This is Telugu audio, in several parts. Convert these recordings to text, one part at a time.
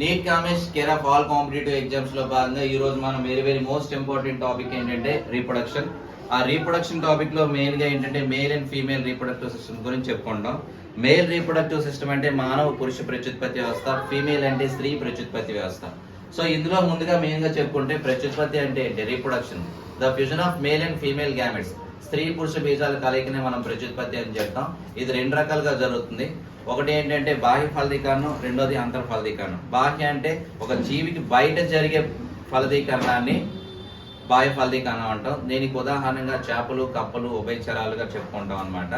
NEET Kamesh care of all competitive ఎగ్జామ్స్లో భాగంగా ఈ రోజు మనం very very most important topic ఏంటంటే రీప్రొడక్షన్ ఆ రీప్రొడక్షన్ టాపిక్లో మెయిన్గా ఏంటంటే male and female reproductive system గురించి చెప్పుకుంటాం. మేల్ రీప్రొడక్టివ్ సిస్టమ్ అంటే మానవ పురుష ప్రత్యుత్పత్తి వ్యవస్థ ఫీమేల్ అంటే స్త్రీ ప్రత్యుత్పత్తి వ్యవస్థ. సో ఇందులో ముందుగా మెయిన్గా చెప్పుకుంటే ప్రత్యుత్పత్తి అంటే ఏంటి? Reproduction the fusion of male and female gametes స్త్రీ పురుష బీజాల కలయికనే మనం ప్రత్యుత్పత్తి అని చెప్తాం. ఇది రెండు రకాలుగా జరుగుతుంది. ఒకటి ఏంటంటే బాహ్య ఫలదీకరణం రెండోది అంతర్ ఫలదీకరణం బాహ్య అంటే ఒక జీవికి బయట జరిగే ఫలదీకరణాన్ని బాహ్య ఫలదీకరణం అంటాం. దీనికి ఉదాహరణగా చేపలు కప్పలు ఉభయచరాలుగా చెప్పుకుంటాం అనమాట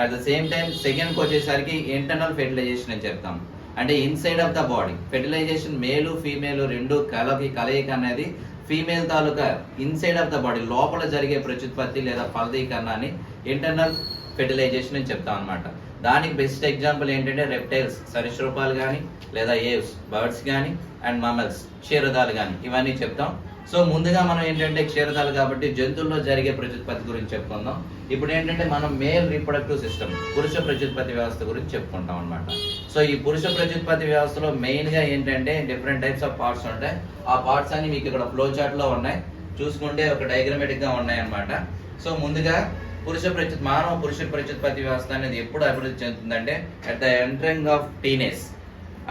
అట్ ద సేమ్ టైం సెకండ్కి వచ్చేసరికి ఇంటర్నల్ ఫెర్టిలైజేషన్ అని చెప్తాం. అంటే inside of the body fertilisation male female రెండు కలకి కలయిక అనేది ఫీమేల్ తాలూకా ఇన్సైడ్ ఆఫ్ ద బాడీ లోపల జరిగే ప్రత్యుత్పత్తి లేదా ఫలదీకరణాన్ని ఇంటర్నల్ ఫెర్టిలైజేషన్ అని చెప్తాం అనమాట దానికి బెస్ట్ ఎగ్జాంపుల్ ఏంటంటే రెప్టైల్స్ సరీసృపాలు కానీ లేదా ఏవ్స్ బర్డ్స్ కానీ అండ్ మమల్స్ క్షీరదాలు కానీ ఇవన్నీ చెప్తాం. సో ముందుగా మనం ఏంటంటే క్షీరదాలు కాబట్టి జంతువుల్లో జరిగే ప్రత్యుత్పత్తి గురించి చెప్పుకుందాం. ఇప్పుడు ఏంటంటే మనం మేల్ రీప్రొడక్టివ్ సిస్టమ్ పురుష ప్రత్యుత్పత్తి వ్యవస్థ గురించి చెప్పుకుంటాం అనమాట సో ఈ పురుష ప్రత్యుత్పత్తి వ్యవస్థలో మెయిన్గా ఏంటంటే డిఫరెంట్ టైప్స్ ఆఫ్ పార్ట్స్ ఉంటాయి. ఆ పార్ట్స్ అన్ని మీకు ఇక్కడ ఫ్లో చార్ట్లో ఉన్నాయి. చూసుకుంటే ఒక డయాగ్రమేటిక్గా ఉన్నాయి సో ముందుగా పురుష ప్రత్యుత్ మానవ పురుష ప్రత్యుత్పత్తి వ్యవస్థ అనేది ఎప్పుడు అభివృద్ధి చెందుతుందంటే at the entering of teenage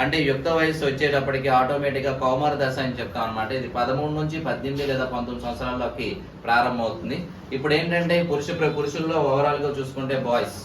అంటే యుక్త వయసు వచ్చేటప్పటికి ఆటోమేటిక్గా కౌమార దశ అని చెప్తాం అనమాట ఇది పదమూడు నుంచి పద్దెనిమిది లేదా పంతొమ్మిది సంవత్సరాలకి ప్రారంభమవుతుంది. ఇప్పుడు ఏంటంటే పురుష పురుషుల్లో ఓవరాల్గా చూసుకుంటే బాయ్స్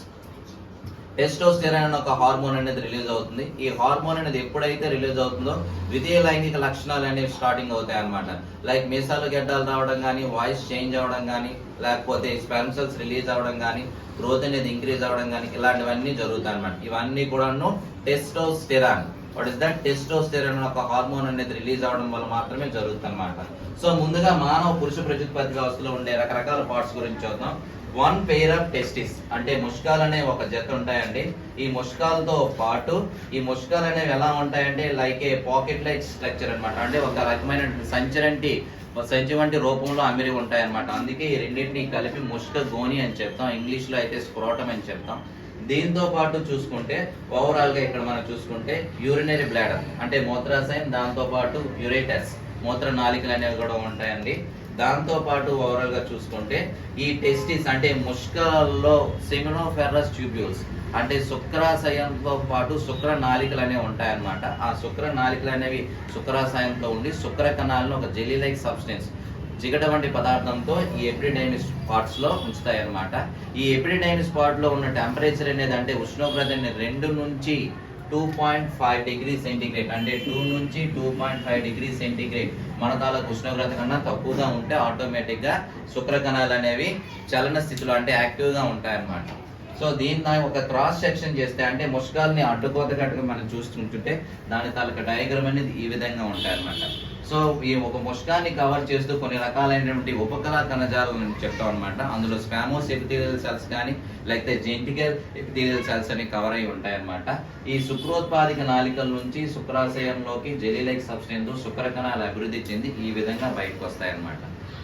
టెస్టోస్టెరాన్ అనే ఒక హార్మోన్ అనేది రిలీజ్ అవుతుంది. ఈ హార్మోన్ అనేది ఎప్పుడైతే రిలీజ్ అవుతుందో ద్వితీయ లైంగిక లక్షణాలు అనేవి స్టార్టింగ్ అవుతాయి అనమాట లైక్ మీసాలు గెడ్డలు రావడం కానీ వాయిస్ చేంజ్ అవ్వడం కానీ లేకపోతే స్పెర్మ్ సెల్స్ రిలీజ్ అవ్వడం కానీ గ్రోత్ అనేది ఇంక్రీజ్ అవ్వడం కానీ ఇలాంటివన్నీ జరుగుతాయి అనమాట ఇవన్నీ కూడాను testosterone. What is that testosterone ఒక హార్మోన్ అనేది రిలీజ్ అవ్వడం వల్ల మాత్రమే జరుగుతుంది అనమాట సో ముందుగా మానవ పురుష ప్రత్యుత్పత్తి వ్యవస్థలో ఉండే రకరకాల పార్ట్స్ గురించి చూద్దాం. One pair of testis. అంటే ముష్కాలు అనే ఒక జత ఉంటాయండి. ఈ ముష్కాలతో పాటు ఈ ముష్కాలు అనేవి ఎలా ఉంటాయంటే like a pocket like structure అన్నమాట. అంటే ఒక రకమైన సంచరంటి సంచి వంటి రూపంలో అమిరి ఉంటాయి అనమాట అందుకే ఈ రెండింటిని కలిపి ముష్క గోని అని చెప్తాం. ఇంగ్లీష్లో అయితే స్క్రోటం అని చెప్తాం. దీంతో పాటు చూసుకుంటే ఓవరాల్గా ఇక్కడ మనం చూసుకుంటే యూరినరీ బ్లాడర్ అంటే మూత్రాశయం దాంతో పాటు యురేటస్ మూత్ర నాలికలు అనేవి కూడా ఉంటాయండి. దాంతోపాటు ఓవరాల్గా చూసుకుంటే ఈ టెస్టిస్ అంటే ముష్కలలో సెమినోఫెర్రస్ ట్యూబ్యూల్స్ అంటే శుక్రాశయంతో పాటు శుక్ర నాలికలు అనేవి ఉంటాయన్నమాట. ఆ శుక్ర నాలికలు అనేవి శుక్రాశయంతో ఉండి శుక్ర కణాలను ఒక జెల్లీ లైక్ సబ్స్టెన్స్ జిగట వంటి పదార్థంతో ఈ ఎపిడైమిస్ స్పాట్స్లో ఉంచుతాయన్నమాట. ఉంచుతాయి అన్నమాట ఈ ఎపిడైమిస్ స్పాట్లో ఉన్న టెంపరేచర్ అనేది అంటే ఉష్ణోగ్రత అనేది రెండు నుంచి two point five degree centigrade అంటే టూ నుంచి two point five degree centigrade మన ఉష్ణోగ్రత కన్నా తక్కువగా ఉంటే ఆటోమేటిక్గా శుక్రకణాలు శుక్ర కణాలు అనేవి చలన స్థితిలో అంటే యాక్టివ్గా ఉంటాయన్నమాట. ఉంటాయి అన్నమాట సో దీన్ని ఒక క్రాస్ సెక్షన్ చేస్తే అంటే ముష్కాల్ని అడ్డుకోతగట్టుగా మనం చూస్తుంటుంటే దాని తాలూకా డయాగ్రామ్ అనేది ఈ విధంగా ఉంటాయన్నమాట. సో ఈ ఒక ముష్కాన్ని కవర్ చేస్తూ కొన్ని రకాలైనటువంటి ఉపకళా కణజాలను చెప్తాం అనమాట అందులో స్పామోస్ ఎపిథీరియల్ సెల్స్ కానీ లేకపోతే జెంటికల్ ఎపిథీరియల్ సెల్స్ అని కవర్ అయి ఉంటాయన్నమాట ఈ శుక్రోత్పాదిక నాళికల నుంచి శుక్రాశయంలోకి జెలీలైక్ సబ్స్టెన్స్ శుక్ర కణాలు అభివృద్ధి చెంది ఈ విధంగా బయటకు వస్తాయన్నమాట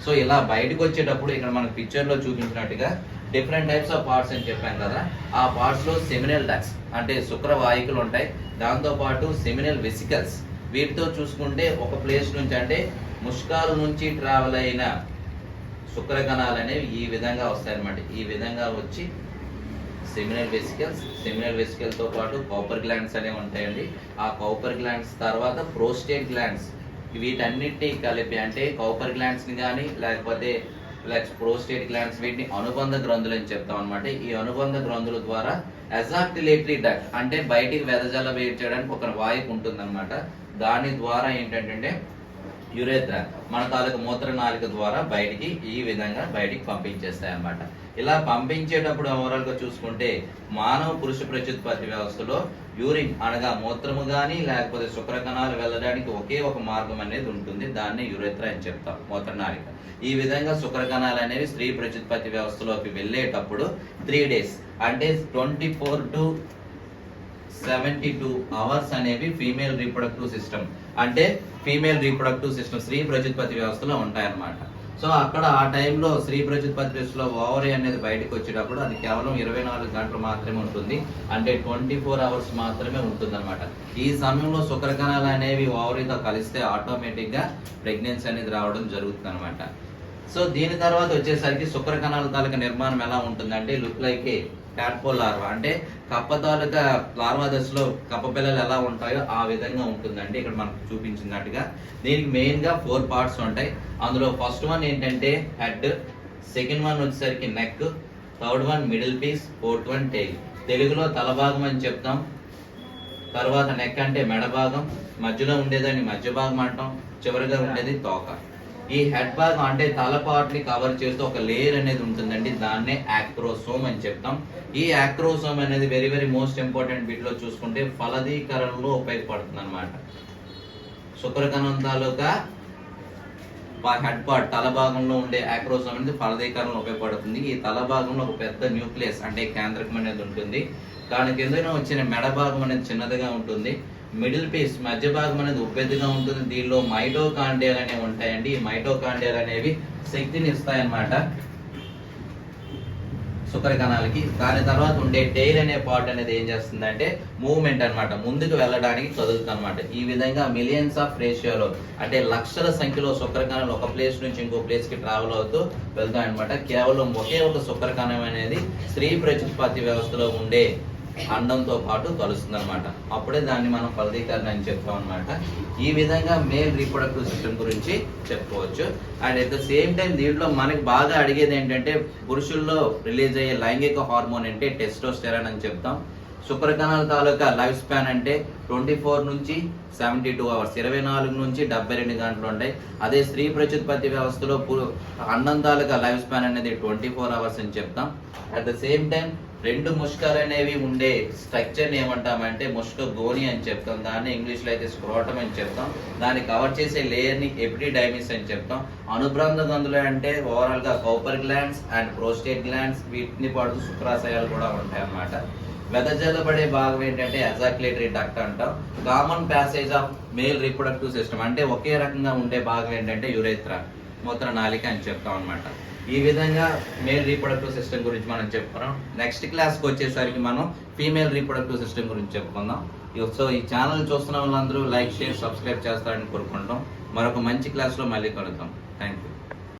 సో ఇలా బయటకు వచ్చేటప్పుడు ఇక్కడ మన పిక్చర్లో చూపించినట్టుగా డిఫరెంట్ టైప్స్ ఆఫ్ పార్ట్స్ అని చెప్పాను కదా. ఆ పార్ట్స్లో సెమినల్ డక్స్ అంటే శుక్ర ఉంటాయి. దాంతో పాటు సెమినల్ వెసికల్స్ వీటితో చూసుకుంటే ఒక ప్లేస్ నుంచి అంటే ముష్కాలు నుంచి ట్రావెల్ అయిన శుక్ర కణాలు అనేవి ఈ విధంగా వస్తాయన్నమాట. ఈ విధంగా వచ్చి సెమినల్ వెసికల్స్ సెమినల్ వెసికల్తో పాటు కౌపర్ గ్లాండ్స్ అనేవి ఉంటాయండి. ఆ కౌపర్ గ్లాండ్స్ తర్వాత ప్రోస్టేట్ గ్లాండ్స్ వీటన్నిటిని కలిపి అంటే కౌపర్ గ్లాండ్స్ని కానీ లేకపోతే లైక్ ప్రోస్టేట్ గ్లాండ్స్ వీటిని అనుబంధ గ్రంథులు అని చెప్తాం అనమాట ఈ అనుబంధ గ్రంథుల ద్వారా ఎజాక్టిలేటరీ డక్ట్ అంటే బయటికి వెదజల వేయించడానికి ఒక వాయువు ఉంటుంది దాని ద్వారా ఏంటంటే యురేత్ర మన తాలూకు మూత్ర నాళిక ద్వారా బయటికి ఈ విధంగా బయటికి పంపించేస్తాయి అన్నమాట ఇలా పంపించేటప్పుడు ఓవరాల్గా చూసుకుంటే మానవ పురుష ప్రత్యుత్పత్తి వ్యవస్థలో యూరిన్ అనగా మూత్రము కానీ లేకపోతే శుక్ర కణాలు వెళ్ళడానికి ఒకే ఒక మార్గం అనేది ఉంటుంది. దాన్ని యురేత్ర అని చెప్తాం మూత్రనాళిక ఈ విధంగా శుక్ర కణాలు అనేవి స్త్రీ ప్రత్యుత్పత్తి వ్యవస్థలోకి వెళ్ళేటప్పుడు త్రీ డేస్ అంటే twenty four to seventy two hours అనేవి ఫీమేల్ రీప్రొడక్టివ్ సిస్టమ్. అంటే ఫీమేల్ రీప్రొడక్టివ్ సిస్టమ్ స్త్రీ ప్రజుత్పత్తి వ్యవస్థలో ఉంటాయన్నమాట. సో అక్కడ ఆ టైంలో శ్రీ వ్యవస్థలో ఓవరీ అనేది బయటకు వచ్చేటప్పుడు అది కేవలం ఇరవై నాలుగు గంటలు మాత్రమే ఉంటుంది. అంటే ట్వంటీ ఫోర్ అవర్స్ మాత్రమే ఉంటుందన్నమాట. ఈ సమయంలో శుక్రకణాలు అనేవి ఓవరీతో కలిస్తే ఆటోమేటిక్గా ప్రెగ్నెన్సీ అనేది రావడం జరుగుతుంది అనమాట సో దీని తర్వాత వచ్చేసరికి శుక్రకణాల తాలూకా నిర్మాణం ఎలా ఉంటుందంటే లుక్ లైక్ ట్యాడ్పోల్ లార్వా అంటే కప్ప తాలూకా లార్వా దశలో కప్ప పిల్లలు ఎలా ఉంటాయో ఆ విధంగా ఉంటుందండి ఇక్కడ మనకు చూపించినట్టుగా. దీనికి మెయిన్గా ఫోర్ పార్ట్స్ ఉంటాయి. అందులో ఫస్ట్ వన్ ఏంటంటే హెడ్ సెకండ్ వన్ వచ్చేసరికి neck third one middle piece fourth one tail. తెలుగులో తల భాగం అని చెప్తాం. తర్వాత నెక్ అంటే మెడ భాగం మధ్యలో ఉండేదాన్ని మధ్య భాగం అంటాం. చివరిగా ఉండేది తోక. ఈ హెడ్ భాగం అంటే తల కవర్ చేస్తూ ఒక లేయర్ అనేది ఉంటుందండి దాన్నే యాక్రోసోమ్ అని చెప్తాం. ఈ యాక్రోసోమ్ అనేది వెరీ వెరీ మోస్ట్ ఇంపార్టెంట్ బిట్లో చూసుకుంటే ఫలదీకరణలో ఉపయోగపడుతుంది అనమాట శుక్రకణం తాలూకా హెడ్ పార్ట్ తల భాగంలో ఉండే యాక్రోసోమ్ అనేది ఫలదీకరణలో ఉపయోగపడుతుంది. ఈ తల భాగంలో ఒక పెద్ద న్యూక్లియస్ అంటే కేంద్రకం అనేది ఉంటుంది. దాని కిందన వచ్చిన మెడ భాగం అనేది చిన్నదిగా ఉంటుంది. మిడిల్ పీస్ మధ్య భాగం అనేది ఉబ్బెద్దుగా ఉంటుంది. దీనిలో మైటోకాండియాలు అనేవి ఉంటాయండి. ఈ మైటోకాండియాలు అనేవి శక్తిని ఇస్తాయన్నమాట. శుక్రకణాలకి దాని తర్వాత ఉండే టైల్ అనే పార్ట్ అనేది ఏం చేస్తుందంటే మూవ్మెంట్ అన్నమాట. ముందుకు వెళ్ళడానికి కదులుతుంది అనమాట ఈ విధంగా మిలియన్స్ ఆఫ్ రేషియోలో అంటే లక్షల సంఖ్యలో శుక్రకణాలు ఒక ప్లేస్ నుంచి ఇంకో ప్లేస్కి ట్రావెల్ అవుతూ వెళ్తాయి అనమాట కేవలం ఒకే ఒక శుక్రకణం అనేది స్త్రీ ప్రత్యుత్పత్తి వ్యవస్థలో ఉండే అండంతో పాటు కలుస్తుందనమాట అప్పుడే దాన్ని మనం ఫలదీకరణ అని చెప్తాం అనమాట ఈ విధంగా మేల్ రీప్రొడక్టివ్ సిస్టమ్ గురించి చెప్పుకోవచ్చు. And at the same time దీంట్లో మనకి బాగా అడిగేది ఏంటంటే పురుషుల్లో రిలీజ్ అయ్యే లైంగిక హార్మోన్ అంటే టెస్టోస్టెరాన్ అని చెప్తాం. శుక్రకణాల తాలూకా లైఫ్ స్పాన్ అంటే ట్వంటీ ఫోర్ నుంచి సెవెంటీ టూ అవర్స్ ఇరవై నాలుగు నుంచి డెబ్బై రెండు గంటలు ఉంటాయి. అదే స్త్రీ ప్రత్యుత్పత్తి వ్యవస్థలో అన్నం తాలూకా లైఫ్ స్పాన్ అనేది ట్వంటీ ఫోర్ అవర్స్ అని చెప్తాం. అట్ ద సేమ్ టైం రెండు ముష్కలు అనేవి ఉండే స్ట్రక్చర్ని ఏమంటామంటే ముష్క గోని అని చెప్తాం. దాన్ని ఇంగ్లీష్లో అయితే స్క్రోటం అని చెప్తాం. దాన్ని కవర్ చేసే లేయర్ని ఎపిడిడైమిస్ అని చెప్తాం. అనుబ్రంధ గందులు అంటే ఓవరాల్గా Cowper glands and prostate glands వీటిని పాటు శుక్రాశయాలు కూడా ఉంటాయి అన్నమాట వెదజల్లబడే భాగం ఏంటంటే ఎజాక్యులేటరీ డక్ట్ అంటాం. Common passage of male reproductive system అంటే ఒకే రకంగా ఉండే భాగం ఏంటంటే యురేత్ర మూత్ర నాలిక అని చెప్తాం అనమాట ఈ విధంగా మేల్ రీప్రొడక్టివ్ సిస్టమ్ గురించి మనం చెప్పుకున్నాం. నెక్స్ట్ క్లాస్కి వచ్చేసరికి మనం ఫీమేల్ రీప్రొడక్టివ్ సిస్టమ్ గురించి చెప్పుకుందాం. సో ఈ ఛానల్ చూస్తున్న వాళ్ళందరూ లైక్ షేర్ సబ్స్క్రైబ్ చేస్తారని కోరుకుంటాం మరొక మంచి క్లాస్లో మళ్ళీ కలుద్దాం. Thank you